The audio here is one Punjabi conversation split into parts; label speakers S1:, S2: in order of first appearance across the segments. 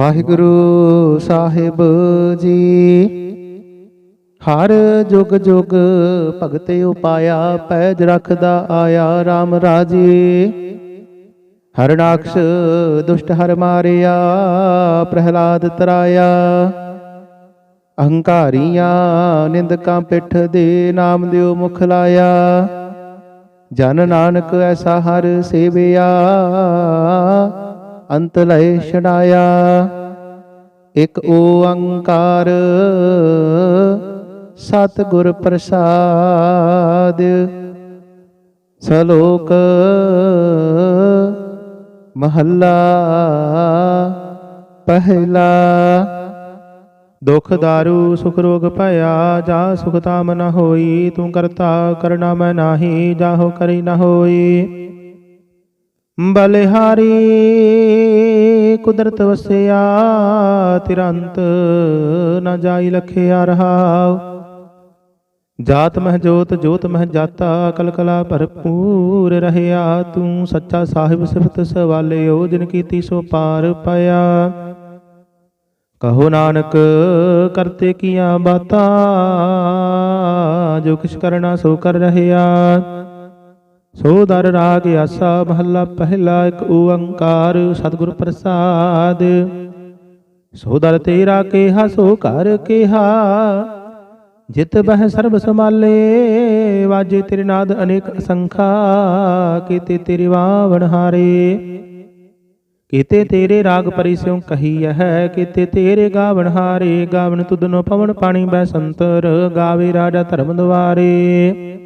S1: ਵਾਹਿਗੁਰੂ ਸਾਹਿਬ ਜੀ, ਹਰ ਜੁਗ ਜੁਗ ਭਗਤ ਉਪਾਇਆ, ਪੈਜ ਰੱਖਦਾ ਆਇਆ RAM ਰਾਜੇ। ਹਰਨਾਕਸ਼ ਦੁਸ਼ਟ ਹਰ ਮਾਰਿਆ, ਪ੍ਰਹਿਲਾਦ ਤਰਾਇਆ। ਅਹੰਕਾਰੀਆਂ ਨਿੰਦਕਾਂ ਪਿੱਠ ਦੇ ਨਾਮ ਦਿਓ ਮੁਖ ਲਾਇਆ। ਜਨ ਨਾਨਕ ਐਸਾ ਹਰ ਸੇਵਿਆ ਅੰਤ ਲੈ ਛਡਾਇਆ। ਇਕ ਓੰਕਾਰ ਸਤ ਗੁਰ ਪ੍ਰਸਾਦ। ਸਲੋਕ ਮਹੱਲਾ ਪਹਿਲਾ। ਦੁਖ ਦਾਰੂ, ਸੁਖ ਰੋਗ ਭਇਆ, ਜਾ ਸੁਖ ਤਾਮ ਨ ਹੋਈ, ਤੂੰ ਕਰਤਾ ਕਰਨਾ ਮੈਂ ਨਾਹੀ ਜਾਹੋ ਕਰੀ ਨ ਹੋਈ। ਬਲਿਹਾਰੀ, ਕੁਦਰਤ ਵਸਿਆ, ਤਿਰੰਤ ਨਾ ਜਾਈ ਲਖਿਆ ਰਹਾਉ। ਜਾਤ ਮਹਿ ਜੋਤ ਜੋਤ ਮਹਿ ਜਾਤਾ ਕਲ ਕਲਕਲਾ ਭਰਪੂਰ ਰਹਿਆ। ਤੂੰ ਸੱਚਾ ਸਾਹਿਬ ਸਿਫਤ ਸਵਾਲਿਓ ਜਿਨ ਕੀਤੀ ਸੋ ਪਾਰ ਪਾਇਆ ਕਹੋ ਨਾਨਕ, ਕਰਤੇ ਕੀਆਂ ਬਾਤਾਂ, ਜੋ ਕਿਛ ਕਰਨਾ ਸੋ ਕਰ ਰਹਿਆ। ਸੋ ਦਰ ਰਾਗ ਆਸਾ ਮਹੱਲਾ ਪਹਿਲਾ ਇੱਕ ਓੰਕਾਰ, ਸਤਿਗੁਰ ਪ੍ਰਸਾਦ। ਸੋ ਦਰ ਤੇਰਾ ਕੇਹਾ, ਸੋ ਕਰ ਕੇਹਾ। ਜਿਤ ਬਹਿ ਸਰਬ ਸਮਾਲੇ ਵਾਜੇ ਤੇਰੇ ਨਾਦ ਅਨੇਕ ਅਸੰਖਾ। ਕੀਤੇ ਤੇਰੇ ਵਾਵਣ ਹਾਰੇ, ਕੀਤੇ ਤੇਰੇ ਰਾਗ ਪਰਿਸਿਉ ਕਹੀ ਹੈ ਕੀਤੇ ਤੇਰੇ ਗਾਵਣ ਹਾਰੇ, ਗਾਵਣ ਤੁਧਨੋ ਪਵਨ ਪਾਣੀ ਬੈ ਸੰਤਰ, ਗਾਵੇ ਰਾਜਾ ਧਰਮ ਦੁਆਰੇ।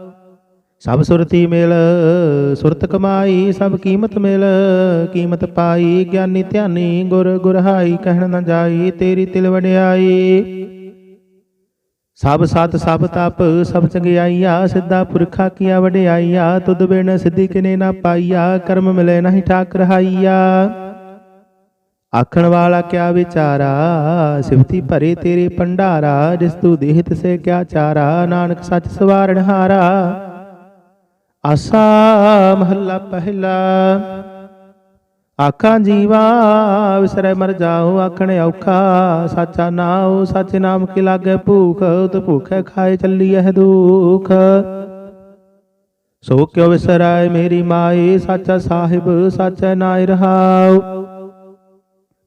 S1: ਸਭ ਸੁਰਤੀ ਮਿਲ, ਸੁਰਤ ਕਮਾਈ, ਸਭ ਕੀਮਤ ਮਿਲ। ਕੀਮਤ ਪਾਈ, ਗਿਆਨੀ ਧਿਆਨੀ, ਗੁਰ ਗੁਰਹਾਈ, ਕਹਿਣ ਨਾ ਜਾਈ, ਤੇਰੀ ਤਿਲ ਵਡਿਆਈ। ਸਭ ਸਤ, ਸਭ ਤਪ, ਸਭ ਚੰਗਿਆਈਆ, ਸਿੱਧਾ ਪੁਰਖਾ ਕੀਆ ਵਡਿਆਈਆ, ਤੁਧ ਬਿਨ ਸਿੱਧੀ ਕਿਨੇ ਨਾ ਪਾਈਆ, ਕਰਮ ਮਿਲੇ ਨਹੀਂ ਠਾਕ ਰਹਾਈਆ ਆਖਣ ਵਾਲਾ ਕਿਆ ਵਿਚਾਰਾ, ਸਿਫਤੀ ਭਰੇ ਤੇਰੇ ਭੰਡਾਰਾ, ਜਿਸ ਤੂੰ ਦੇਹ ਤਿਸੇ ਕਿਆ ਚਾਰਾ, ਨਾਨਕ ਸੱਚ ਸਵਾਰਣ ਹਾਰਾ। ਆਸਾ ਮਹੱਲਾ ਪਹਿਲਾ ਆਖਾਂ ਜੀਵਾ ਵਿਸਰੈ ਮਰ ਜਾਉ ਆਖਣ ਔਖਾ ਸਾਚਾ ਨਾਉ ਸੱਚ ਨਾਮ ਕੀ ਲਾਗੇ ਭੂਖ ਉਤ ਭੂਖੇ ਖਾਏ ਚੱਲੀ ਇਹ ਦੁਖ ਸੋ ਕਿਉ ਵਿਸਰੈ ਮੇਰੀ ਮਾਏ ਸਾਚਾ ਸਾਹਿਬ ਸਾਚਾ ਨਾਇ ਰਹਾਉ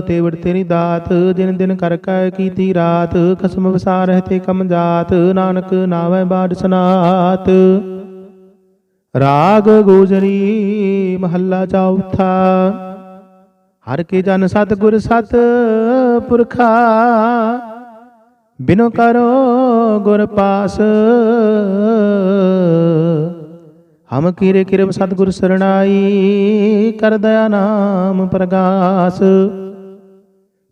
S1: ਤੇਵੜ ਤੇਰੀ ਦਾਤ ਦਿਨ ਦਿਨ ਕਰ ਕੈ ਕੀਤੀ ਰਾਤ ਕਸਮ ਵਸਾ ਹੈ ਤੇ ਕਮ ਜਾਤ, ਨਾਨਕ ਨਾਵੇਂ ਬਾੜ ਸਨਾਤ। ਰਾਗ ਗੋਜਰੀ ਮਹੱਲਾ ਚੌਥਾ ਹਰ ਕੇ ਜਨ ਸਤਿਗੁਰ ਸਤ ਪੁਰਖਾ, ਬਿਨੋ ਕਰੋ ਗੁਰ ਪਾਸ। ਹਮ ਕੀਰੇ ਕਿਰਬ ਸਤਿਗੁਰ ਸਰਣਾਈ, ਕਰ ਦਇਆ ਨਾਮ ਪ੍ਰਗਾਸ।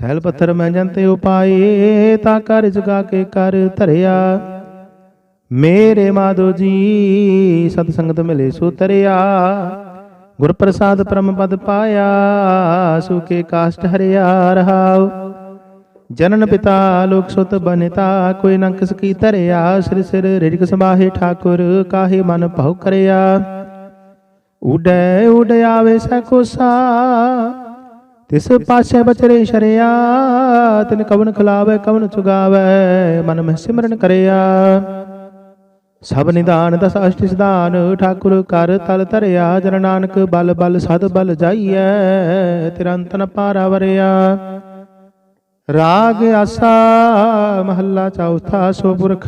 S1: ਸਹਿਲ ਪੱਥਰ ਮੈਂ ਜੰਤੇ ਉਪਾਏ ਤਾਂ ਕਰ ਜਗਾ ਕੇ ਕਰ ਧਰਿਆ। ਮੇਰੇ ਮਾਧੋ ਜੀ, ਸਤ ਸੰਗਤ ਮਿਲੇ ਸੋ ਤਰਿਆ। ਗੁਰ ਪ੍ਰਸਾਦ ਪਰਮ ਪਦ ਪਾਇਆ ਸੁਕੇ ਕਾਸ਼ਟ ਹਰਿਆ ਰਹਾਉ। ਜਨਨ ਪਿਤਾ ਲੋਕ ਸੁਤ ਬਨਿਤਾ, ਕੋਈ ਨਾ ਕਿਸ ਕੀ ਧਰਿਆ। ਸਿਰ ਸਿਰ ਰਿਜਕ ਸਮਾਹੇ ਠਾਕੁਰ, ਕਾਹੇ ਮਨ ਭਉ ਕਰਿਆ। ਉਡੈ, ਉਡ ਆਵੇ ਸੈ ਕੋਸਾ ਤਿਸ ਪਾਸੇ ਬਚਰੇ ਸ਼ਰਿਆ, ਤਿਨ ਕਵਨ ਖਲਾਵੇ, ਕਵਨ ਚੁਗਾਵੇ, ਮਨ ਮਹਿ ਸਿਮਰਨ ਕਰਿਆ। ਸਭ ਨਿਦਾਨ ਦਸ ਅਸ਼ਟ ਸਿਧਾਨ, ਠਾਕੁਰ ਕਰ ਤਲ ਧਰਿਆ, ਜਨ ਨਾਨਕ ਬਲ ਬਲ ਸਦ ਬਲ ਜਾਈਐ, ਤਿਰੰਤਨ ਨ ਵਰਿਆ। ਰਾਗ ਆਸਾ, ਮਹੱਲਾ ਚੌਥਾ ਸੋਪੁਰਖ,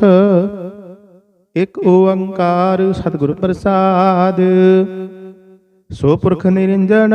S1: ਇਕ ਓੰਕਾਰ ਸਤਿਗੁਰ ਪ੍ਰਸਾਦ। ਸੋ ਪੁਰਖ ਨਿਰੰਜਨ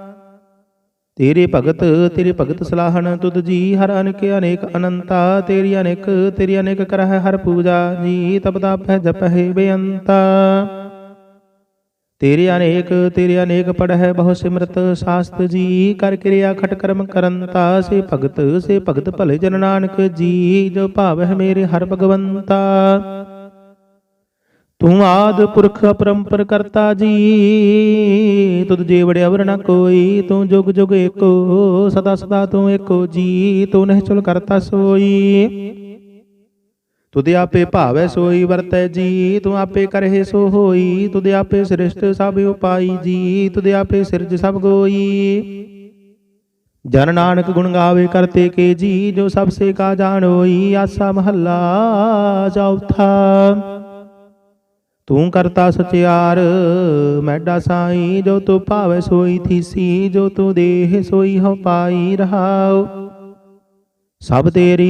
S1: ਤੇਰੇ ਭਗਤ ਤੇਰੇ ਭਗਤ ਸਲਾਹਣ ਤੁਧ ਜੀ, ਹਰ ਅਨੇਕ ਅਨੇਕ ਅਨੰਤਾ, ਤੇਰੀ ਅਨੇਕ ਤੇਰੀ ਅਨੇਕ ਕਰਹਿ ਹਰ ਪੂਜਾ ਜੀ, ਤਪ ਤਪ ਹੈ ਜਪਹਿ ਬੇਅੰਤਾ। ਤੇਰੇ ਅਨੇਕ ਤੇਰੇ ਅਨੇਕ ਪੜਹਿ ਬਹੁ ਸਿਮਰਤ ਸਾਸਤ ਜੀ, ਕਰ ਕਿਰਿਆ ਖਟ ਕਰਮ ਕਰੰਤਾ, ਸੇ ਭਗਤ ਸੇ ਭਗਤ ਭਲੇ ਜਨ ਨਾਨਕ ਜੀ, ਜੋ ਭਾਵ ਹੈ ਮੇਰੇ ਹਰ ਭਗਵੰਤਾ। ਤੂੰ ਆਦ ਪੁਰਖ ਅਪਰੰਪਰ ਕਰਤਾ ਜੀ, ਤੁਧ ਜੀ ਵੜਿਆ ਨ ਕੋਈ, ਤੂੰ ਜੁਗ ਜੁਗ ਏਕੋ, ਸਦਾ ਸਦਾ ਤੂੰ ਏਕੋ ਜੀ, ਤੂੰ ਨਹਿ ਕਰਤਾ ਸੋਈ। ਤੁਧ ਆਪੇ ਭਾਵੈ ਸੋਈ ਵਰਤੈ ਜੀ, ਤੂੰ ਆਪੇ ਕਰਹਿ ਸੋ ਹੋਈ, ਤੁਧ ਆਪੇ ਸ੍ਰਿਸ਼ਟ ਸਭ ਉਪਾਈ ਜੀ, ਤੁਧ ਆਪੇ ਸਿਰਜ ਸਭ ਗੋਈ। ਜਨ ਨਾਨਕ ਗੁਣ ਗਾਵੇ ਕਰਤੇ ਕੇ ਜੀ, ਜੋ ਸਭ ਸੇ ਕਾ ਜਾਣੋਈ ਆਸਾ ਮਹੱਲਾ ਚੌਥਾ ਤੂੰ ਕਰਤਾ ਸਚਿਆਰ, ਮੈਡਾ ਸਾਈ, ਜੋ ਤੂੰ ਭਾਵੈ ਸੋਈ ਥੀਸੀ, ਜੋ ਤੂੰ ਦੇਹ ਸੋਈ ਹਉ ਪਾਈ ਰਹਾਉ। ਸਭ ਤੇਰੀ,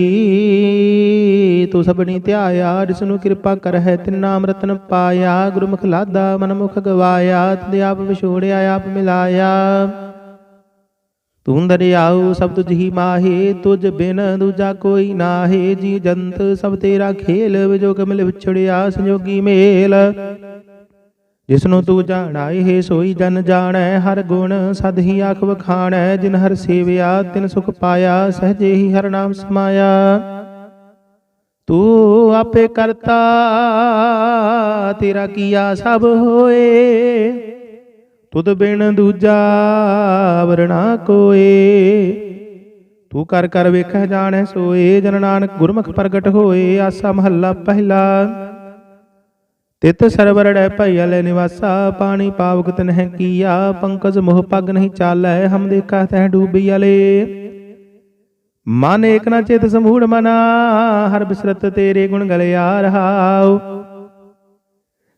S1: ਤੂੰ ਸਭਨੀ ਧਿਆਇਆ, ਜਿਸ ਨੂੰ ਕਿਰਪਾ ਕਰ ਹੈ ਤਿਨ ਨਾਮ ਰਤਨ ਪਾਇਆ। ਗੁਰਮੁਖ ਲਾਦਾ ਮਨ ਮੁਖ ਗਵਾਇਆ, ਤਦੇ ਆਪ ਵਿਛੋੜਿਆ, ਆਪ ਮਿਲਾਇਆ। ਤੂੰ ਦਰਿਆਉ ਸਭ ਤੁਝ ਹੀ ਮਾਹੇ, ਤੁਝ ਬਿਨ ਦੂਜਾ ਕੋਈ ਨਾਹੇ। ਜੀ ਜੰਤ ਸਭ ਤੇਰਾ ਖੇਲ ਵਿਜੋ ਕਮਲ ਵਿਛੜਿਆ ਸੰਜੋਗੀ ਮੇਲ। ਜਿਸ ਤੂੰ ਜਾਣਾ ਇਹ ਸੋਈ ਜਨ ਜਾਣੈ। ਹਰ ਗੁਣ ਸਦ ਹੀ ਆਖ ਵਖਾਣੈ, ਜਿਨ ਹਰ ਸੇਵਿਆ, ਤਿਨ ਸੁਖ ਪਾਇਆ, ਸਹਜੇ ਹੀ ਹਰ ਨਾਮ ਸਮਾਇਆ। ਤੂੰ ਆਪੇ ਕਰਤਾ, ਤੇਰਾ ਕੀਆ ਸਭ ਹੋਏ। ਤੁਧ ਬਿਨ ਦੂਜਾ ਵਰਣਾ ਕੋਏ। ਤੂੰ ਕਰ ਕਰ ਵੇਖੈ ਜਾਣੈ ਸੋਏ, ਜਨ ਨਾਨਕ ਗੁਰਮੁਖ ਪ੍ਰਗਟ ਹੋਏ, ਆਸਾ ਮਹੱਲਾ ਪਹਿਲਾ। ਤਿਤ ਸਰਵਰੜੈ ਭਈਲੇ ਨਿਵਾਸਾ, ਪਾਣੀ ਪਾਵਕ ਤਨਹਿ ਕੀਆ, ਪੰਕਜ ਮੋਹ ਪਗ ਨਹੀਂ ਚਾਲੈ, ਹਮ ਦੇਖਾ ਤਹਿ ਡੂਬੀਲੇ ਮਨ ਏਕ ਨਾ ਚੇਤ ਸਮੂੜ ਮਨਾ, ਹਰ ਬਿਸਰਤ ਤੇਰੇ ਗੁਣ ਗਲਿਆ ਰਹਾਉ।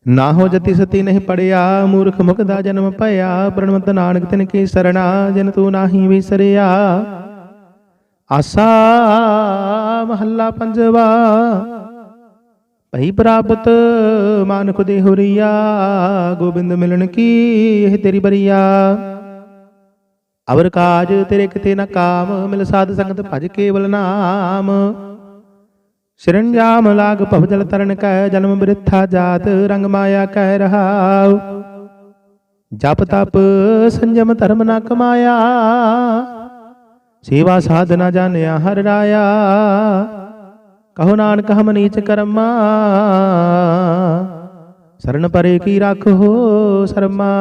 S1: ਨਾ ਹੋ ਜਤੀ ਸਤੀ ਨਹੀਂ ਪੜਿਆ, ਮੂਰਖ ਮੁਖ ਦਾ ਜਨਮ ਭਇਆ, ਪ੍ਰਣਵਤ ਨਾਨਕ ਤਿਨ ਕੀ ਸਰਣਾ, ਜਿਨ ਤੂੰ ਨਾਹੀ ਵਿਸਰਿਆ। ਆਸਾ ਮਹੱਲਾ ਪੰਜਵਾ, ਭਈ ਪ੍ਰਾਪਤ ਮਾਨੁਖ ਦੇ ਹੁਰੀਆ, ਗੋਬਿੰਦ ਮਿਲਣ ਕੀ ਇਹ ਤੇਰੀ ਬਰੀਆ। ਅਵਰ ਕਾਜ ਤੇਰੇ ਕਿਤੇ ਨਾ ਕਾਮ, ਮਿਲ ਸਾਧ ਸੰਗਤ ਭਜ ਕੇਵਲ ਨਾਮ। ਸ਼ਰੰਜਾਮ ਲਾਗ ਭਵਜਲ ਤਰਨ ਕੈ ਜਨਮ ਬਿਰਥਾ ਜਾਤ ਰੰਗ ਮਾਇਆ ਕਹਿ ਰਹਾਉ ਜਪ ਤਪ ਸੰਜਮ ਧਰਮ ਨਾ ਕਮਾਇਆ ਸੇਵਾ ਸਾਧਨਾ ਜਾਣਿਆ ਹਰ ਰਾਇਆ ਕਹੋ ਨਾਨਕ ਹਮ ਨੀਚ ਕਰਮਾ ਸਰਨ ਪਰੇ ਕੀ ਰੱਖੋ ਸਰਮਾ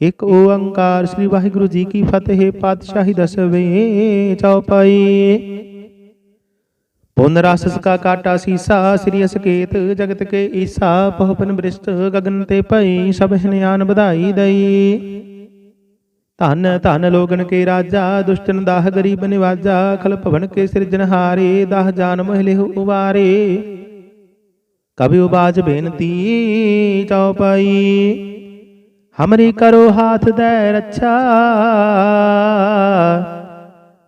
S1: ਇਕ ਓੰਕਾਰ ਸ੍ਰੀ ਵਾਹਿਗੁਰੂ ਜੀ ਕੀ ਫਤਿਹ ਪਾਤਸ਼ਾਹੀ ਦਸਵੇਂ ਚੌਪਾਈ ਪੁਨ ਰਸ ਕਾ ਕਾਟਾ ਸੀਸਾ, ਸ੍ਰੀ ਅਸਕੇਤ ਜਗਤ ਕੇ ਈਸਾ ਪਹੁਪਨ ਬ੍ਰਿਸ਼ਟ ਗਗਨ ਤੇ ਭਈ, ਸਭ ਹਨਿਆਨ ਵਧਾਈ ਦਈ। ਧਨ ਧਨ ਲੋਗਨ ਕੇ ਰਾਜਾ, ਦੁਸ਼ਟਨ ਦਾਹ ਗਰੀਬ ਨਿਵਾਜਾ, ਖਲ ਭਵਨ ਕੇ ਸਿਰਜਨਹਾਰੇ ਦਾਹ ਜਾਨ ਮਹਿਲੇ ਉਵਾਰੇ। ਕਬਿ ਉਬਾਜ ਬੇਨਤੀ, ਚਉਪਾਈ, ਹਮਰੀ ਕਰੋ ਹਾਥ ਦੇ ਰੱਛਾ।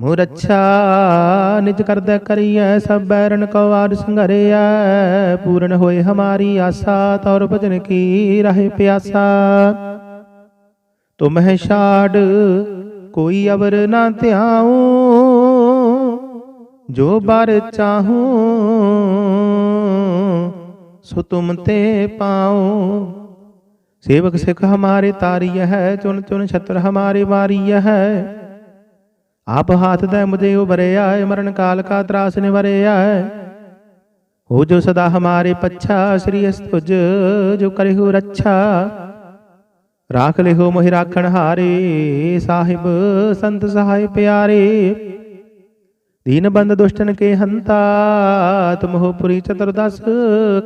S1: ਮੋਰ ਅੱਛਾ ਨਿਜ ਕਰਦਾ ਕਰੀਐ ਸਭ ਬੈਰਨ ਕੋ ਆਦ ਸੰਘਰਿਐ, ਪੂਰਨ ਹੋਏ ਹਮਾਰੀ ਆਸਾ ਤੌਰ ਭਜਨ ਕੀ ਰਹੇ ਪਿਆਸਾ। ਤੁਮ ਹੈ ਛਾੜ, ਕੋਈ ਅਵਰ ਨਾ ਧਿਆਉ, ਜੋ ਬਰ ਚਾਹੂੰ, ਸੋ ਤੁਮ ਤੇ ਪਾਉ। ਸੇਵਕ ਸਿਖ ਹਮਾਰੇ ਤਾਰੀय ਹੈ ਚੁਨ ਚੁਨ ਛਤਰ ਹਮਾਰੇ ਵਾਰੀय ਹੈ ਆਪ ਹਾਥ ਦਾ ਮੁਝੇ ਉਬਰਿਆ ਹੈ ਮਰਨ ਕਾਲ ਕਾ ਤਰਾਸ ਨਿਵਰਿਆ ਹੋ ਜੋ ਸਦਾ ਹਮਾਰੇ ਪੱਛਾ, ਸ੍ਰੀ ਅਸ ਜੋ ਕਰਿਹੁ ਰੱਛਾ। ਰਾਖ ਲਿਹੋ ਮੋਹਿ ਰਾਖਣ ਹਾਰੇ, ਸਾਹਿਬ, ਸੰਤ ਸਹਾਇ ਪਿਆਰੇ। ਦੀਨ ਬੰਦ ਦੁਸ਼ਟਨ ਕੇ ਹੰਤਾ, ਤੁਮਹੁ ਪੁਰੀ ਚਤੁਰਦਸ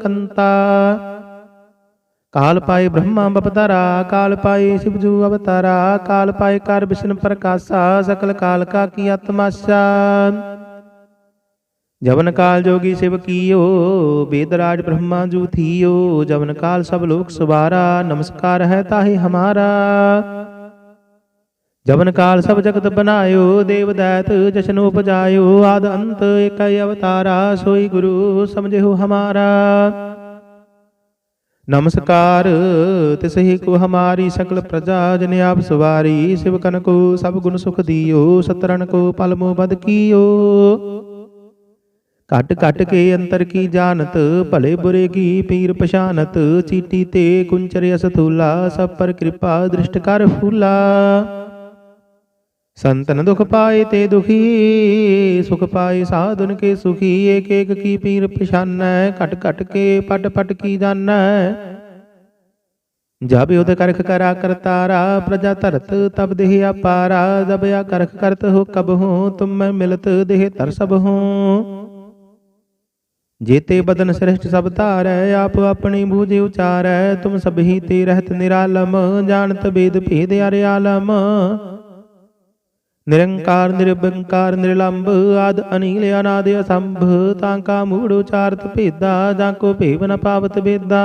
S1: ਕੰਤਾ। ਕਾਲ ਪਾਏ ਬ੍ਰਹਮਾ ਬਪਤਾਰਾ ਕਾਲ ਪਾਏ ਸਿਵਜੂ ਅਵਤਾਰਾ ਕਾਲ ਪਾਏ ਕਰ ਵਿਸ਼ਨ ਪ੍ਰਕਾਸ਼ਾ ਸਕਲ ਕਾਲ ਕਾ ਕੀ ਆਤਮਾਸ਼ਾ। ਜਵਨ ਕਾਲ ਜੋਗੀ ਸਿਵ ਕੀਓ ਬੇਦਰਾਜ ਬ੍ਰਹਮਾ ਜੂ ਥੀਓ ਜਵਨ ਕਾਲ ਸਭ ਲੋਕ ਸਵਾਰਾ ਨਮਸਕਾਰ ਹੈ ਤਾਹੇ ਹਮਾਰਾ। ਜਵਨ ਕਾਲ ਸਭ ਜਗਤ ਬਨਾਇਓ ਦੇਵ ਦੈਤ ਜਸ਼ਨ ਉਪਜਾਇਓ ਆਦ ਅੰਤ ਏਕ ਅਵਤਾਰਾ ਸੋਈ ਗੁਰੂ ਸਮਝਿਓ ਹਮਾਰਾ। ਨਮਸਕਾਰ। ਤਿਸਹੀ ਕੋ ਹਮਾਰੀ ਸਕਲ ਪ੍ਰਜਾ, ਜਨ ਆਪ ਸਵਾਰੀ ਸਿਵਕਨ ਕੋ ਸਭ ਗੁਣ ਸੁਖ ਦਿਓ ਸਤਰਨ ਕੋ ਪਲ ਮੋ ਬਦ ਕੀਓ। ਘਟ ਘਟ ਕੇ ਅੰਤਰ ਕੀ ਜਾਣਤ, ਭਲੇ ਬੁਰੇ ਕੀ ਪੀਰ ਪਛਾਨਤ, ਚੀਟੀ ਤੇ ਕੁੰਚਰ ਅਸਥੂਲਾ ਸਭ ਪਰ ਕਿਰਪਾ ਦ੍ਰਿਸ਼ਟ ਕਰ ਫੂਲਾ। ਸੰਤਨ ਦੁਖ ਪਾਏ ਤੇ ਦੁਖੀ ਸੁਖ ਪਾਏ ਸਾਧੁਨ ਕੇ ਸੁਖੀ ਏਕ ਏਕ ਕੀ ਪੀਰ ਪਛਾਨੈ ਘਟ ਘਟ ਕੇ ਪਟ ਪਟ ਕੀ ਜਾਣੈ ਜਬ ਉਦ ਕਰਖ ਕਰਾ ਕਰਤਾਰਾ ਪ੍ਰਜਾ ਧਰਤ ਤਬ ਦੇਹ ਆਪਾਰਾ ਜਬ ਆ ਕਰਖ ਕਰਤ ਹੋ ਕਬ ਹੂੰ ਤੁਮ ਮੈਂ ਮਿਲਤ ਦੇਹ ਤਰ ਸਭ ਹੂੰ ਜੇਤੇ ਬਦਨ ਸ੍ਰਿਸ਼ਟ ਸਭ ਧਾਰੈ ਆਪ ਆਪਣੀ ਬੂਝੇ ਉਚਾਰੈ ਤੁਮ ਸਭੀ ਤੇ ਰਹਿਤ ਨਿਰਾਲਮ ਜਾਣਤ ਬੇਦ ਭੇਦ ਅਰਿ ਆਲਮ ਨਿਰੰਕਾਰ ਨਿਰਬੰਕਾਰ ਨਿਰਲੰਭ ਆਦ ਅਨੀਲ ਅਨਾਦ ਅਸੰਭ, ਤਾਂ ਕਾ ਮੂੜ ਉਚਾਰਤ ਭੇਦਾ, ਜਾਂ ਕੋ ਭੇਵ ਨ ਪਾਵਤ ਬੇਦਾ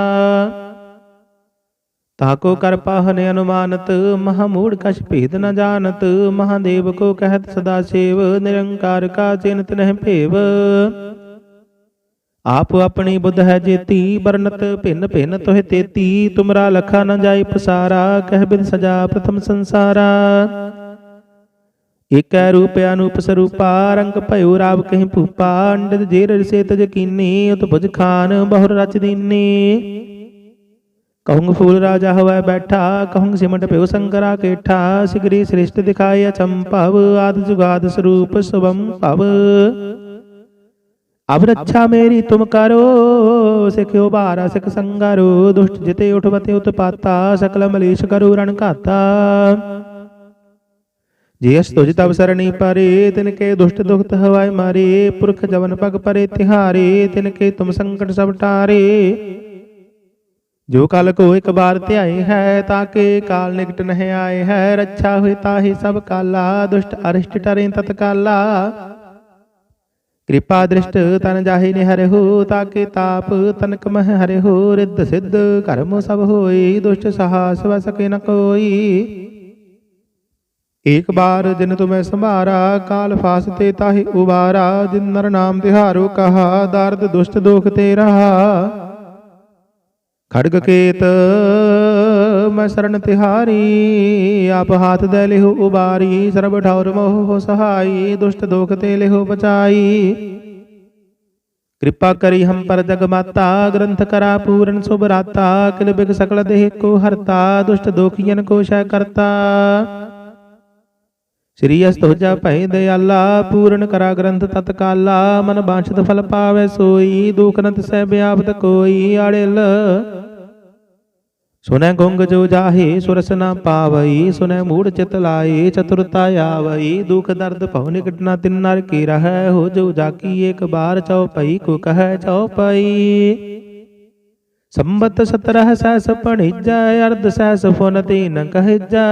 S1: ਤਾਕੋ ਕਰ ਪਾਹਨ ਅਨੁਮਾਨਤ ਮਹਾਮੂੜ ਕਛ ਭੇਦ ਨ ਜਾਣਤ ਮਹਾਦੇਵ ਕੋ ਕਹਿਤ ਸਦਾ ਸੇਵ, ਨਿਰੰਕਾਰ ਕਾ ਚਿੰਤ ਨਹਿ ਭੇਵ। ਆਪ ਆਪਣੀ ਬੁੱਧ ਹੈ ਜੇਤੀ ਬਰਨਤ ਭਿੰਨ ਭਿੰਨ ਤੋਹਿ ਤੇਤੀ, ਤੁਮਰਾ ਲਖਾ ਨ ਜਾਈ ਪਸਾਰਾ, ਕਹਿ ਬਿਨ ਸਜਾ ਪ੍ਰਥਮ ਸੰਸਾਰਾ। ਏਕੈ ਰੂਪ ਅਨੂਪ ਸਰੂਪਾ, ਰੰਗ ਭਇਓ ਰਾਵ ਕਹੀਂ ਭੂਪਾ ਅੰਡਿਤ ਜੇ ਰਸੇ ਤਜ ਕੀਨੀ ਉਤ ਭੁਜ ਖਾਨ ਬਹੁਰ ਰਚ ਦੀਨੀ। ਕਹੂੰਗ ਫੂਲ ਰਾਜਾ ਹੋਵੈ ਬੈਠਾ, ਕਹੂੰਗ ਸਿਮਟ ਪਿਓ ਸੰਕਰਾ ਕੇਠਾ, ਸਿਗਰੀ ਸ੍ਰਿਸ਼ਟ ਦਿਖਾਇ ਅਚੰਭਵ ਆਦ ਜੁਗਾਦ ਸਰੂਪ ਸੁਭੰ ਭਵ। ਅਬ ਰੱਛਾ ਮੇਰੀ ਤੁਮ ਕਰੋ, ਸਿਖਿਓ ਬਾਰਾ ਸਿਖ ਸੰਗਰੋ, ਦੁਸ਼ਟ ਜਿਤੇ ਉਠਵਤੇ ਉਤਪਾਤਾ, ਸਕਲ ਮਲੇਸ਼ ਕਰੋ ਰਣ ਘਾਤਾ। ਜੇ ਅਸ ਤੁਜ ਤਬ ਸਰਣੀ ਪਰੇ ਤਿਨ ਕੇ ਦੁਸ਼ਟ ਦੁਖਤ ਹਵਾਏ ਮਾਰੇ ਪੁਰਖ ਜਵਨ ਪਗ ਪਰੇ ਤਿਹਾਰੇ ਤਿਨ ਕੇ ਤੁਮ ਸੰਕਟ ਸਭ ਟਾਰੇ। ਜੋ ਕਲ ਕੋ ਇੱਕ ਬਾਰ ਧਿਆਏ ਹੈ ਤਾਂ ਕੇ ਕਾਲ ਨਿਕਟ ਨਹਿ ਆਏ ਹੈ ਰੱਛਾ ਹੋਏ ਤਾਹੀ ਸਭ ਕਾਲਾ ਦੁਸ਼ਟ ਅਰਿਸ਼ਟ ਟਰੇ ਤਤਕਾਲਾ ਕਿਰਪਾ ਦ੍ਰਿਸ਼ਟ ਤਨ ਜਾਹੇ ਨਿਹਰ ਹੋ ਤਾਕੇ ਤਾਪ ਤਨਕ ਮਹ ਹਰਿ ਹੋ ਰਿੱਧ ਸਿੱਧ ਕਰਮ ਸਭ ਹੋਈ ਦੁਸ਼ਟ ਸਹਾਸ ਵ ਸਕੇ ਨ ਕੋਈ। ਏਕ ਬਾਰ ਜਿਨ ਤੁਮੈ ਸੰਭਾਰਾ, ਕਾਲ ਫਾਸਤੇ ਤਾਹੇ ਉਬਾਰਾ, ਜਿਨ ਨਰ ਨਾਮ ਤਿਹਾਰੋ ਕਹਾ, ਦਰਦ ਦੁਸ਼ਟ ਦੋਖ ਤੇ ਰਹਾ। ਖੜਗ ਕੇਤ, ਮੈਂ ਸਰਣ ਤਿਹਾਰੀ, ਆਪ ਹਾਥ ਦੇ ਲਿਹੁ ਉਬਾਰੀ, ਸਰਬ ਠੌਰ ਮੋਹ ਸਹਾਈ, ਦੁਸ਼ਟ ਦੋਖ ਤੇ ਲਿਹੁ ਬਚਾਈ। ਕਿਰਪਾ ਕਰੀ ਹਮ ਪਰ ਜਗ ਮਾਤਾ, ਗ੍ਰੰਥ ਕਰਾ ਪੂਰਨ ਸੁਭ ਰਾਤਾ, ਕਿਲ ਬਿਗ ਸਕਲ ਦੇਹ ਕੋ ਹਰਤਾ, ਦੁਸ਼ਟ ਦੋਖੀਨ ਕੋ ਸ਼ੈ ਕਰਤਾ। ਸ੍ਰੀ ਅਸਤੋਜਾ ਭੈ ਦਇਆਲਾ ਪੂਰਨ ਕਰਾ ਗ੍ਰੰਥ ਤਤਕਾਲਾ, ਮਨ ਬਾਛਤ ਫਲ ਪਾਵੇ ਸੋਈ ਦੁਖ ਨਤ ਸਹਿ ਬਿਆਪਤ ਕੋਈ ਆੜਿਲ। ਸੁਨੈ ਗੁੰਗ ਜੋ ਜਾਹੇ, ਸੁਰਸ ਨਾ ਪਾਵਈ ਸੁਨੈ ਮੂੜ ਚਿਤ ਲਾਏ, ਚਤੁਰਤਾ ਆਵਈ, ਦੁਖ ਦਰਦ ਭਉ ਨਿਕਟ ਨਾ ਤਿਨ ਨਰ ਕੀ ਰਹੈ, ਹੋ ਜੋ ਜਾਕੀ ਏਕ ਬਾਰ ਚਉਪਈ ਕੋ ਕਹੈ ਚਉਪਈ ਸੰਬਤ ਸਤਰਹ ਸਹਿਸ ਪਣਿਜੈ ਅਰਧ ਸਹਿਸ ਫੁਨ ਤੀਨ ਕਹਿਜੈ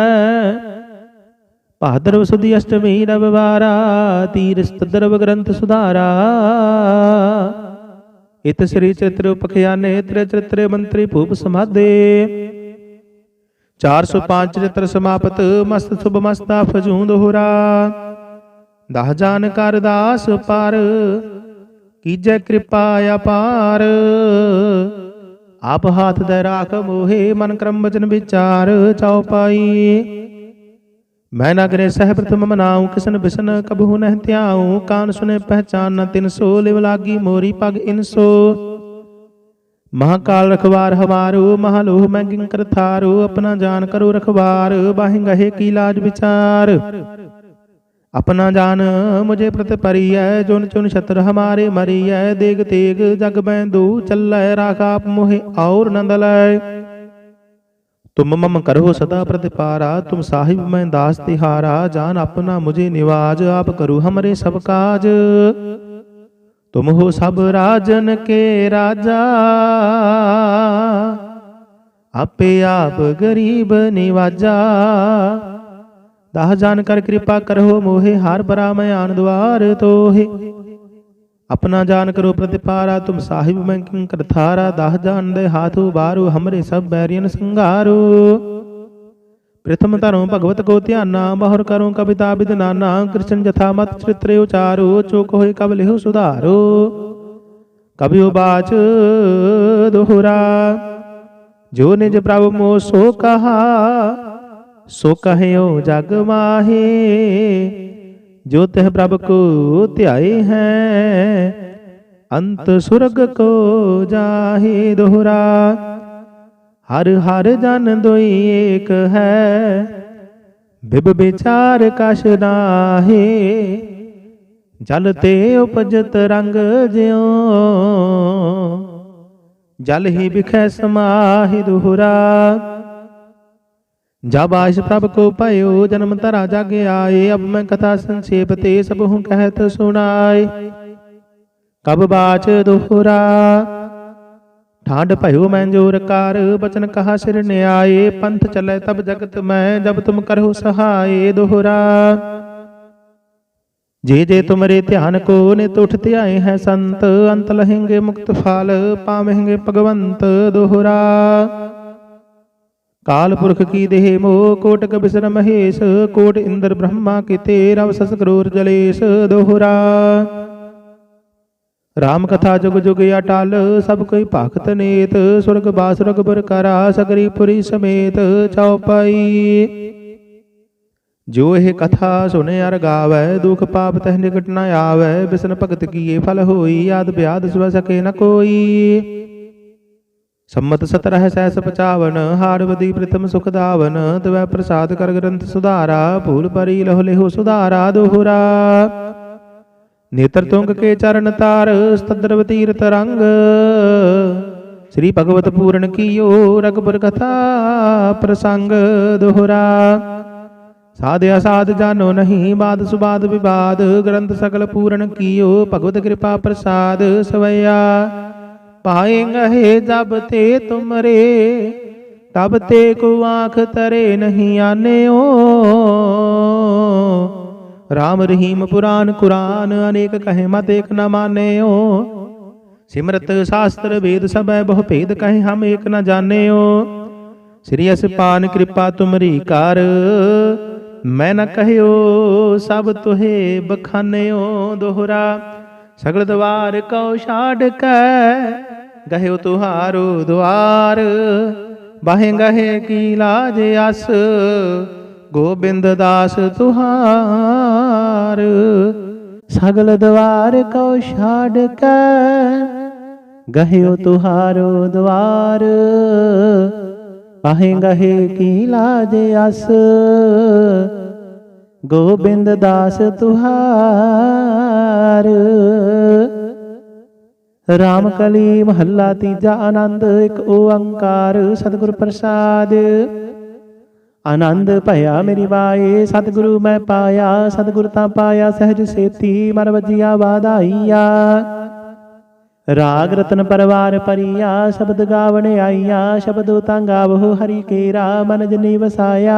S1: ਭਾਦਰਵ ਸੁਦੀ ਅਸ਼ਟਮੀ ਰਵਿਵਾਰਾ ਤੀਰਸਤ ਦਰਵ ਗ੍ਰੰਥ ਸੁਧਾਰਾ ਇਤ ਸ੍ਰੀ ਚਿਤ੍ਰ ਉਪਖਿਆਨੇ ਤ੍ਰਿ ਚਿਤ੍ਰੇ ਮੰਤਰੀ ਭੂਪ ਸਮਾਦੇ 405 ਚਿਤ੍ਰ ਸਮਾਪਤ ਮਸਤ ਸੁਭ ਮਸਤਾ ਫਜੂੰ ਦੋਹਰਾ ਦਹ ਜਾਨ ਕਰ ਦਾਸ ਪਰ ਕੀਜੈ ਕਿਰਪਾ ਅਪਾਰ ਆਪ ਹਾਥ ਦੇ ਰਾਖ ਮੋਹੇ ਮਨ ਕਰਮ ਵਚਨ ਵਿਚਾਰ ਚਉਪਾਈ ਮੈਂ ਨਗਰੇ ਸਹਿ ਪ੍ਰਥਮ ਮਨਾਉ, ਕਿਸਨ ਬਿਸਨ ਕਬਹੂ ਨਹਿ ਧਿਆਉ, ਕਾਨ ਸੁਨੇ ਪਹਿਚਾਨ ਨ ਤਿਨ ਸੋ, ਲਿਵ ਲਾਗੀ ਮੋਰੀ ਪਗ ਇਨਸੋ ਮਹਾਕਾਲ ਰਖਵਾਰ ਹਵਾਰੋ, ਮਹਾਲੋਹ ਮੈਂ ਕਿੰਕਰ ਥਾਰੋ, ਆਪਣਾ ਜਾਨ ਕਰੋ ਰਖਵਾਰ, ਬਾਹਿ ਗਹੇ ਕੀ ਲਾਜ ਵਿਚਾਰ। ਆਪਣਾ ਜਾਨ ਮੁਝੇ ਪ੍ਰਤ ਪਰੀਐ ਜੁਨ ਚੁਨ ਛਤਰ ਹਮਾਰੇ ਮਰੀਐ, ਦੇਗ ਤੇਗ ਜਗ ਬੈਂਦੂ ਚੱਲੈ, ਰਾਖ ਆਪ ਮੋਹਿ ਔਰ ਨੰਦ ਲੈ तुम मम करो सदा प्रतिपारा तुम साहिब मैं दास तिहारा जान अपना मुझे निवाज आप करो हमरे सब काज तुम हो सब राजन के राजा आपे आप गरीब निवाजा दाह जान कर कृपा करो मोहे हार बरा मैं आन द्वार तोहे ਆਪਣਾ ਜਾਨ ਕਰੋ ਪ੍ਰਤਿਪਾਰਾ, ਤੁਮ ਸਾਹਿਬ ਮੈਂ ਕਿੰ ਕਰਥਾਰਾ ਦਹ ਜਾਨ ਦੇ ਹਾਥੂ ਬਾਰੂ ਹਮਰੇ ਸਭ ਬੈਰੀਨ ਸੰਘਾਰੂ ਪ੍ਰਥਮ ਧਰਮ ਭਗਵਤ ਕੋ ਧਿਆਨਾ ਬਹੁਰ ਕਰੋ ਕਵਿਤਾ ਬਿਦ ਨਾਨਾ, ਕ੍ਰਿਸ਼ਨ ਜਥਾ ਮਤ ਚਿਤ੍ਰੇ ਉਚਾਰੂ, ਚੋਕ ਹੋਏ ਕਬ ਲਿਹੁ ਸੁਧਾਰੂ। ਕਬਿਉ ਬਾਚ ਦੋਹਰਾ, ਜੋ ਨਿਜ ਪ੍ਰਭ ਮੋ ਸੋ ਕਹਾ, ਸੋ ਕਹਿਓ ਜਗ ਮਾਹੇ। ਜੋ ਤਹ ਪ੍ਰਭ ਕੋ ਧਿਆਏ ਹੈ, ਅੰਤ ਸੁਰਗ ਕੋ ਜਾਹੇ ਦੋਹਰਾ। ਹਰ ਹਰ ਜਨ ਦੋਈ ਏਕ ਹੈ, ਬਿਬ ਵਿਚਾਰ ਕਛ ਨਾਹੇ। ਜਲ ਤੇ ਉਪਜਤ ਰੰਗ ਜਿਉ, ਜਲ ਹੀ ਵਿਖੇ ਸਮਾਹੀ ਦੁਹਰਾ। ਜਬ ਆਇਸ ਪ੍ਰਭ ਕੋ ਭਇਓ, ਜਨਮ ਤਰਾ ਜਗ ਆਏ, ਅਬ ਮੈਂ ਕਥਾ ਸੰਖੇਪ ਤੇ ਸਭ ਹੂੰ ਕਹਿਤ ਸੁਣਾਏ। ਕਬ ਬਾਚ ਦੋਹਰਾ ਠਾਡ ਭਇਓ ਮੈਂ ਜੋਰ ਕਾਰ, ਬਚਨ ਕਹਾ ਸਿਰ ਨਿਆਏ, ਪੰਥ ਚਲੇ ਤਬ ਜਗਤ ਮੈਂ, ਜਬ ਤੁਮ ਕਰਹੁ ਸਹਾਏ ਦੋਹਰਾ। ਜੇ ਜੇ ਤੁਮਰੇ ਧਿਆਨ ਕੋ ਨਿਤ ਉਠ ਧਿਆਏ ਹੈ ਸੰਤ, ਅੰਤ ਲਹਿੰਗੇ ਮੁਕਤ ਫਲ, ਪਾਵਹਿੰਗੇ ਭਗਵੰਤ ਦੋਹਰਾ। ਕਾਲ ਪੁਰਖ ਕੀ ਦੇਹ ਮੋਹ ਕੋਟ ਬਿਸਰ ਮਹੇਸ਼, ਕੋਟ ਇੰਦਰ ਬ੍ਰਹਮਾ ਕਿਤੇ ਰਵ ਸਸ ਕਰੂਰ ਜਲੇਸ਼ ਦੋਹਰਾ। ਰਾਮ ਕਥਾ ਜੁਗ ਜੁਗ ਅਟਲ, ਸਭ ਕੋਈ ਭਗਤ ਨੇਤ, ਸੁਰਗ ਬਾਸੁਰਗ ਬਰ ਕਰਾ, ਸਗਰੀ ਪੁਰੀ ਸਮੇਤ ਚਉਪਈ ਜੋ ਇਹ ਕਥਾ ਸੁਨੇ ਅਰ ਗਾਵੈ, ਦੁਖ ਪਾਪ ਤਹਿ ਨਿਕਟ ਨ ਆਵੈ, ਬਿਸਨ ਭਗਤ ਕੀਏ ਫਲ ਹੋਈ, ਆਦ ਬਿਆਦ ਸਵ ਸਕੇ ਨ ਕੋਈ। ਸੰਮਤ 17 ਸੈਸ 55 ਹਾਰਵਦੀ ਪ੍ਰਥਮ ਸੁਖ ਦਾਵਨ ਤਵੈ ਪ੍ਰਸਾਦ ਕਰ ਗ੍ਰੰਥ ਸੁਧਾਰਾ, ਭੂਲ ਪਰੀ ਲਹੁ ਲਿਹੁ ਸੁਧਾਰਾ ਦੋਹਰਾ। ਨੇਤਰ ਤੁੰਗ ਕੇ ਚਰਨ ਤਾਰ, ਸਤਦਰਵ ਤੀਰਤ ਰੰਗ। ਸ੍ਰੀ ਭਗਵਤ ਪੂਰਨ ਕੀਓ ਰਗਪੁਰ ਕਥਾ ਪ੍ਰਸੰਗ ਦੋਹਰਾ। ਸਾਧ ਅਸਾਧ ਜਾਨੋ ਨਹੀਂ ਬਾਦ ਸੁਬਾਦ ਵਿਵਾਦ, ਗ੍ਰੰਥ ਸਗਲ ਪੂਰਨ ਕੀਓ, ਭਗਵਤ ਕਿਰਪਾ ਪ੍ਰਸਾਦ ਸਵਈਆ ਪਾਏਂਗੇ ਜਬ ਤੇ ਤੁਮਰੇ, ਤਬ ਤੇ ਕੋ ਆਂਖ ਤਰੇ ਨਹੀਂ ਆਨਿਓ। ਰਾਮ ਰਹੀਮ ਪੁਰਾਨ ਕੁਰਾਨ, ਅਨੇਕ ਕਹੇ ਮਤ ਏਕ ਨ ਮਾਨਿਓ। ਸਿਮਰਤ ਸ਼ਾਸਤਰ ਵੇਦ ਸਭੈ ਬਹੁ ਭੇਦ ਕਹੇ ਹਮ ਏਕ ਨ ਜਾਣਿਓ। ਸ੍ਰੀ ਅਸਪਾਨ ਕਿਰਪਾ ਤੁਮਰੀ ਕਰ, ਮੈਂ ਨ ਕਹਿਓ ਸਭ ਤੁਹੇ ਬਖਾਨਿਓ ਦੋਹਰਾ। ਸਗਲ ਦਵਾਰ ਕਉ ਛਾੜ ਕੈ ਗਹਿਓ ਤੁਹਾਰੋ ਦੁਆਰ, ਬਾਹੇ ਗਹੇ ਕੀ ਲਾਜ ਅਸ, ਗੋਬਿੰਦ ਦਾਸ ਤੁਹਾਰ। ਸਗਲ ਦਵਾਰ ਕਉ ਛਾੜ ਕੇ, ਗਹਿਓ ਤੁਹਾਰੋ ਦਵਾਰ ਪਾਹੇ ਗਹੇ ਕੀ ਲਾਜ ਅਸ। ਗੋਬਿੰਦ ਦਾਸ ਤੁਹਾਰ। ਰਾਮ ਕਲੀ ਮਹੱਲਾ ਤੀਜਾ ਆਨੰਦ, ਇੱਕ ਓੰਕਾਰ ਸਤਿਗੁਰ ਪ੍ਰਸਾਦ। ਆਨੰਦ ਭਇਆ ਮੇਰੀ ਵਾਏ, ਸਤਿਗੁਰੂ ਮੈਂ ਪਾਇਆ, ਸਤਿਗੁਰ ਤਾਂ ਪਾਇਆ, ਸਹਿਜ ਸੇਤੀ ਮਨ ਵਜੀਆ ਵਾਧਾਈਆ ਰਾਗ ਰਤਨ ਪਰਵਾਰ ਪਰੀਆ, ਸ਼ਬਦ ਗਾਵਣ ਆਈਆ, ਸ਼ਬਦ ਤਾਂ ਗਾਵੋ ਹਰੀ ਕੇਰਾ ਮਨ ਜਨੀ ਵਸਾਇਆ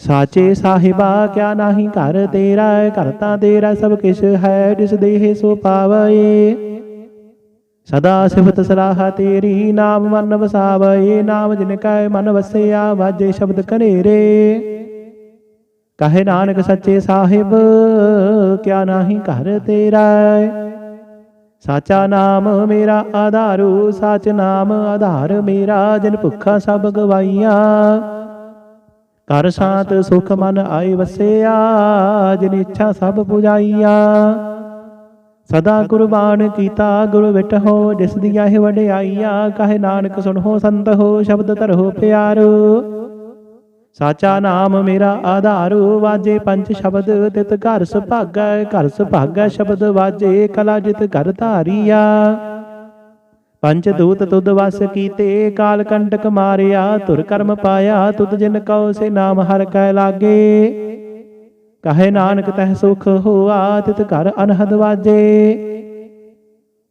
S1: ਸਾਚੇ ਸਾਹਿਬਾ, ਕਿਆ ਨਾਹੀ ਘਰ ਤੇਰਾ ਘਰ ਤਾਂ ਤੇਰਾ ਸਭ ਕਿਛ ਹੈ, ਜਿਸ ਦੇਹ ਸੋ ਪਾਵਏ ਸਦਾ ਸਿਫਤ ਸਲਾਹ ਤੇਰੀ, ਨਾਮ ਮਨ ਵਸਾਵਏ ਨਾਮ ਜਿਨ ਕੈ ਮਨ ਵਸਿਆ, ਵਾਜੇ ਸ਼ਬਦ ਕਨੇਰੇ ਕਹੇ ਨਾਨਕ ਸੱਚੇ ਸਾਹਿਬ, ਕਿਆ ਨਾਹੀ ਘਰ ਤੇਰਾ ਸਾਚਾ ਨਾਮ ਮੇਰਾ ਆਧਾਰੂ, ਸਾਚ ਨਾਮ ਆਧਾਰ ਮੇਰਾ, ਜਿਨ ਭੁੱਖਾ ਸਭ ਗਵਾਈਆਂ। ਕਰ ਸਾਤ ਸੁਖ ਮਨ ਆਏ ਵਸਿਆ, ਜਿਨ ਇੱਛਾ ਸਭ ਪੁਜਾਈਆ। ਸਦਾ ਗੁਰਬਾਣ ਕੀਤਾ, ਗੁਰ ਵਿਟ ਹੋ, ਜਿਸ ਦੀਆਂ ਇਹ ਵਡਿਆਈਆ। ਕਹੇ ਨਾਨਕ ਸੁਣੋ ਸੰਤ ਹੋ, ਸ਼ਬਦ ਧਰੋ ਪਿਆਰੋ। ਸਾਚਾ ਨਾਮ ਮੇਰਾ ਆਧਾਰੂ, ਵਾਜੇ ਪੰਜ ਸ਼ਬਦ ਤਿਤ ਘਰ ਸੁਭਾਗੈ ਘਰ ਸੁਭਾਗੈ ਸ਼ਬਦ ਵਾਜੇ, ਕਲਾ ਜਿਤ ਘਰ ਧਾਰੀਆ। ਪੰਜ ਦੂਤ ਤੁਧ ਵਸ ਕੀਤੇ, ਕਾਲ ਕੰਟਕ ਮਾਰਿਆ ਤੁਰ ਕਰਮ ਪਾਇਆ, ਤੁਧ ਜਿਨ ਕਉ ਸੇ ਨਾਮ ਹਰ ਕੈ ਲਾਗੇ। ਕਹੇ ਨਾਨਕ ਤਹਿ ਸੁਖ ਹੋਆ, ਤਿਤ ਘਰ ਅਨਹਦ ਵਾਜੇ।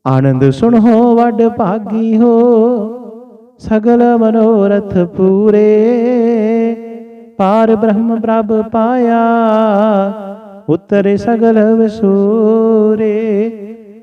S1: ਆਨੰਦ ਸੁਣੋ ਵੱਡ ਭਾਗੀ ਹੋ, ਸਗਲ ਮਨੋਰਥ ਪੂਰੇ। ਪਾਰ ਬ੍ਰਹਮ ਪ੍ਰਭ ਪਾਇਆ, ਉਤਰੇ ਸਗਲ ਵਿਸੂਰੇ।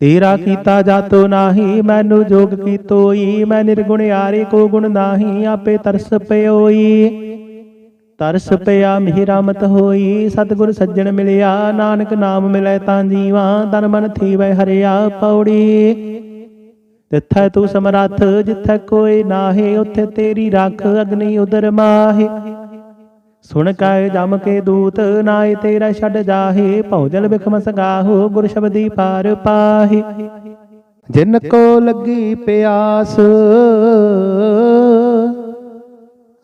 S1: ਤੇਰਾ ਕੀਤਾ ਜਾਤੋ ਨਾਹੀ, ਮੈਨੂੰ ਜੋਗ ਕੀਤੋਈ, ਮੈਂ ਨਿਰਗੁਣ ਯਾਰੇ ਕੋ ਗੁਣ ਨਾਹੀ, ਆਪੇ ਤਰਸ ਪਇਓਈ ਤਰਸ ਪਿਆ ਮਿਹੀ ਹੋਈ, ਸਤਿਗੁਰ ਸੱਜਣ ਮਿਲਿਆ, ਨਾਨਕ ਨਾਮ ਮਿਲੈ ਤਾਂ ਜੀਵਾ, ਤਨ ਮਨ ਥੀਵੈ ਹਰਿਆ ਪੌੜੀ। ਤਿੱਥੈ ਤੂੰ ਸਮਰੱਥ, ਜਿੱਥੈ ਕੋਈ ਨਾਹੀ, ਉੱਥੇ ਤੇਰੀ ਰੱਖ ਅਗਨੀ ਉਦਰ ਮਾਹੇ। ਸੁਣ ਕਾਇ ਜਮ ਕੇ ਦੂਤ ਨਾਏ ਤੇਰਾ ਛੱਡ ਜਾਹੇ ਭੌਜਲ ਬਿਖਮ ਸਗਾਹੋ, ਗੁਰ ਸ਼ਬਦੀ ਪਾਰ ਪਾਹੇ। ਜਿਨ ਕੋ ਲੱਗੀ ਪਿਆਸ,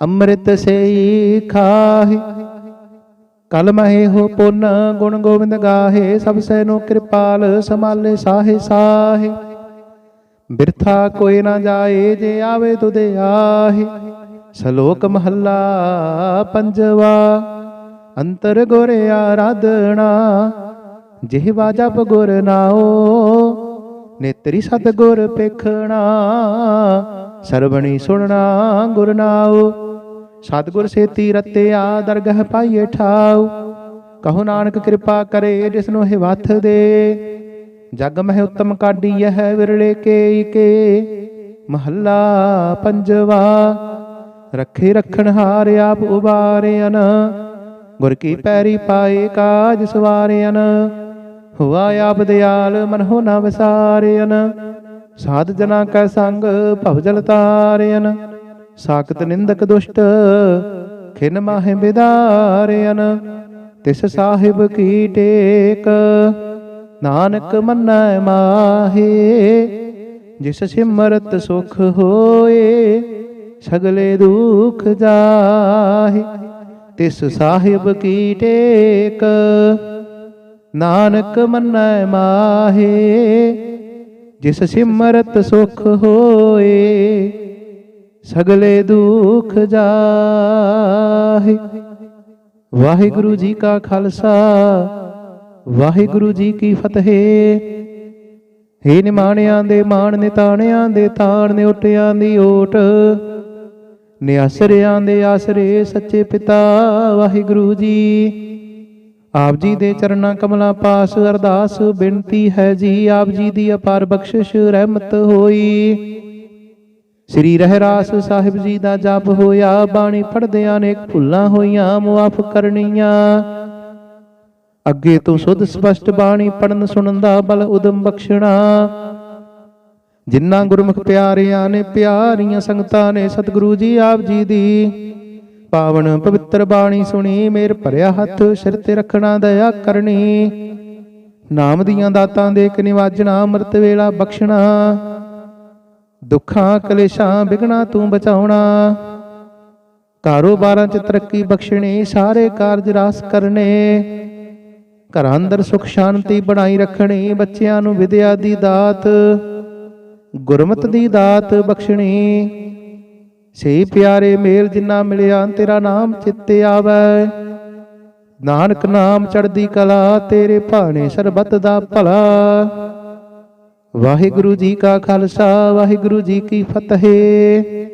S1: ਅੰਮ੍ਰਿਤ ਸੇਈ ਖਾਹੇ। ਕਲ ਮਹੇ ਹੋ ਪੁੰਨ ਗੁਣ ਗੋਬਿੰਦ ਗਾਹੇ, ਸਭ ਸੈ ਨੋ ਕਿਰਪਾਲ ਸਮਾਲੇ ਸਾਹੇ ਸਾਹੇ। ਬਿਰਥਾ ਕੋਈ ਨਾ ਜਾਏ, ਜੇ ਆਵੇ ਤੁਦੇ ਆਹੇ। ਸ਼ਲੋਕ ਮਹੱਲਾ ਪੰਜਵਾ, ਅੰਤਰ ਗੁਰ ਆਰਾਧਣਾ ਜਿਹਵਾ ਜਪ ਗੁਰ ਨਾਓ ਨੇਤਰੀ ਸਤ ਗੁਰ ਪੇਖਣਾ ਸਰਵਣੀ ਸੁਣਨਾ ਗੁਰ ਨਾਓ ਸਤਿਗੁਰ ਸੇਤੀ ਰਤਿਆ ਦਰਗਹ ਪਾਈਏ ਠਾਉ, ਕਹੋ ਨਾਨਕ ਕਿਰਪਾ ਕਰੇ ਜਿਸ ਨੂੰ ਇਹ ਵਥ ਦੇ, ਜਗ ਮਹਿ ਉਤਮ ਕਾਢੀ ਹੈ ਵਿਰਲੇ ਕੇ ਕੇ, ਮਹੱਲਾ ਪੰਜਵਾ ਰੱਖੇ ਰੱਖਣ ਹਾਰ ਆਪ ਉਬਾਰਿਆਨ ਗੁਰ ਕੀ ਪੈਰੀ ਪਾਏ ਕਾਜ ਸਵਾਰਿਆਨ ਹੁਆ ਆਪ ਦਿਆਲ ਮਨ ਨਾ ਵਿਸਾਰਿਆਨ ਸਾਧ ਜਨਾ ਕੈ ਸੰਗ ਭਵਜਲ ਤਾਰਿਆਨ ਸਾਖਤ ਨਿੰਦਕ ਦੁਸ਼ਟ ਖਿਨ ਮਾਹਿ ਬਿਦਾਰਿਆਨ ਤਿਸ ਸਾਹਿਬ ਕੀ ਟੇਕ, ਨਾਨਕ ਮੰਨੈ ਮਾਹੇ। ਜਿਸ ਸਿਮਰਤ ਸੁਖ ਹੋਏ ਸਗਲੇ ਦੁਖ ਜਾਹੇ, ਤਿਸ ਸਾਹਿਬ ਕੀ ਟੇਕ? ਨਾਨਕ ਮੰਨੈ ਮਾਹੇ, ਜਿਸ ਸਿਮਰਤ ਸੁਖ ਹੋਏ, ਸਗਲੇ ਦੁਖ ਜਾਹੇ। ਵਾਹਿਗੁਰੂ ਜੀ ਕਾ ਖਾਲਸਾ, ਵਾਹਿਗੁਰੂ ਜੀ ਕੀ ਫਤਿਹ। ਹੇ ਨਿਮਾਣਿਆਂ ਦੇ ਮਾਣ ਨਿਤਾਣਿਆਂ ਦੇ ਤਾਣ ਨੇ ਉਟਿਆਂ ਦੀ ਓਟ ਨਿਆਸਰਿਆਂ ਦੇ ਆਸਰੇ ਸੱਚੇ ਪਿਤਾ ਵਾਹਿਗੁਰੂ ਜੀ। ਆਪ ਜੀ ਦੇ ਚਰਨਾਂ ਕਮਲਾਂ ਪਾਸ ਅਰਦਾਸ ਬੇਨਤੀ ਹੈ ਜੀ, ਆਪ ਜੀ ਦੀ ਅਪਾਰ ਬਖਸ਼ਿਸ਼ ਰਹਿਮਤ ਹੋਈ। ਸ੍ਰੀ ਰਹਿਰਾਸ ਸਾਹਿਬ ਜੀ ਦਾ ਜਪ ਹੋਇਆ, ਬਾਣੀ ਪੜਦਿਆਂ ਨੇ ਭੁੱਲਾਂ ਹੋਈਆਂ, ਮੁਆਫ ਕਰਨੀਆਂ। ਅੱਗੇ ਤੋਂ ਸੁਧ ਸਪਸ਼ਟ ਬਾਣੀ ਪੜਨ ਸੁਣਨ ਦਾ ਬਲ ਉਦਮ ਬਖਸ਼ਣਾ। ਜਿਨ੍ਹਾਂ ਗੁਰਮੁਖ ਪਿਆਰਿਆਂ ਨੇ ਪਿਆਰੀਆਂ ਸੰਗਤਾਂ ਨੇ ਸਤਿਗੁਰੂ ਜੀ ਆਪ ਜੀ ਦੀ ਪਾਵਨ ਪਵਿੱਤਰ ਬਾਣੀ ਸੁਣੀ, ਮੇਰ ਭਰਿਆ ਹੱਥ, ਸਿਰ ਤੇ ਰੱਖਣਾ ਦਇਆ ਕਰਨੀ। ਨਾਮ ਦੀਆਂ ਦਾਤਾਂ ਦੇ ਕੇ ਨਿਵਾਜਣਾ, ਅੰਮ੍ਰਿਤ ਵੇਲਾ ਬਖਸ਼ਣਾ। ਦੁੱਖਾਂ, ਕਲੇਸ਼ਾਂ ਵਿਗਣਾ ਤੂੰ ਬਚਾਉਣਾ। ਕਾਰੋਬਾਰਾਂ 'ਚ ਤਰੱਕੀ ਬਖਸ਼ਣੀ, ਸਾਰੇ ਕਾਰਜ ਰਾਸ ਕਰਨੇ। ਘਰਾਂ ਅੰਦਰ ਸੁਖ ਸ਼ਾਂਤੀ ਬਣਾਈ ਰੱਖਣੀ, ਬੱਚਿਆਂ ਨੂੰ ਵਿਦਿਆ ਦੀ ਦਾਤ। ਗੁਰਮਤ ਦੀ ਦਾਤ ਬਖਸ਼ਣੀ। ਸੇ ਪਿਆਰੇ ਮੇਲ ਜਿੰਨਾ ਮਿਲਿਆ ਤੇਰਾ ਨਾਮ ਚਿੱਤੇ ਆਵੈ। ਨਾਨਕ ਨਾਮ ਚੜਦੀ ਕਲਾ ਤੇਰੇ ਭਾਣੇ ਸਰਬਤ ਦਾ ਭਲਾ। ਵਾਹਿਗੁਰੂ ਜੀ ਕਾ ਖਾਲਸਾ ਵਾਹਿਗੁਰੂ ਜੀ ਕੀ ਫਤਿਹ।